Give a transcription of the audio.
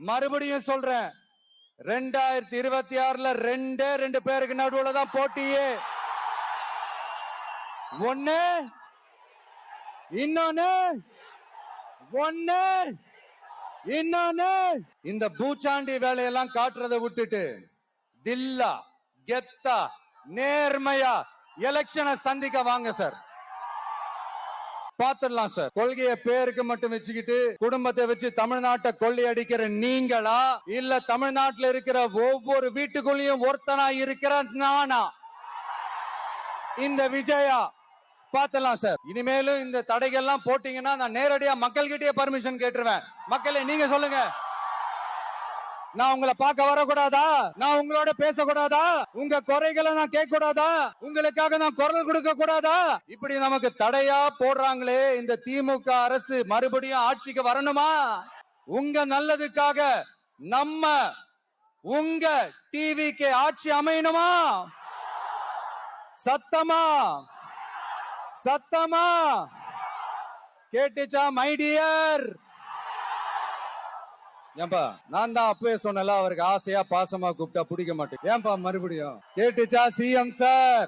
மறுபடியும் சொல்றேன். ரெண்டாயிரத்தி இருபத்தி ஆறுல ரெண்டே ரெண்டு பேருக்கு நடுவுல தான் போட்டியே. ஒண்ணு இன்னொன்னு ஒண்ணு இன்னொன்னு. இந்த பூச்சாண்டி வேலையெல்லாம் காட்டுறதை விட்டுட்டு தில்லா கெத்தா நேர்மையா எலெக்ஷனை சந்திக்க வாங்க சார். பாத்துடலாம் சார் கொள்கைய பேருக்கு மட்டும் வச்சுக்கிட்டு குடும்பத்தை வச்சு தமிழ்நாட்டை கொள்ளையடிக்கிற நீங்களா? இல்ல தமிழ்நாட்டுல இருக்கிற ஒவ்வொரு வீட்டுக்குள்ளேயும் ஒருத்தனா இருக்கிற நானா? இந்த விஜயா பாத்துடலாம் சார் இனிமேலும் இந்த தடைகள்லாம் போட்டீங்கன்னா நான் நேரடியா மக்கள்கிட்டயே பர்மிஷன் கேட்டுருவேன். மக்களே நீங்க சொல்லுங்க. நான் உங்களை பார்க்க வரக்கூடாதா? நான் உங்களோட பேசக்கூடாதா? உங்க குறைகளை நான் கேட்க கூடாதா உங்களுக்காக நான் குரல் கொடுக்க கூடாதா இப்படி நமக்கு தடையா போடுறாங்களே இந்த திமுக அரசு. மறுபடியும் ஆட்சிக்கு வரணுமா? உங்க நல்லதுக்காக நம்ம உங்க டிவிக்கு ஆட்சி அமையணுமா? சத்தமா? சத்தமா? கேட்டுச்சா மை டியர் ஏன்பா நான் தான் அப்பவே சொன்னல அவருக்கு ஆசையா பாசமா கூப்பிட்டா பிடிக்க மாட்டேன். ஏன்பா மறுபடியும்? கேட்டுச்சா சிஎம் சார்?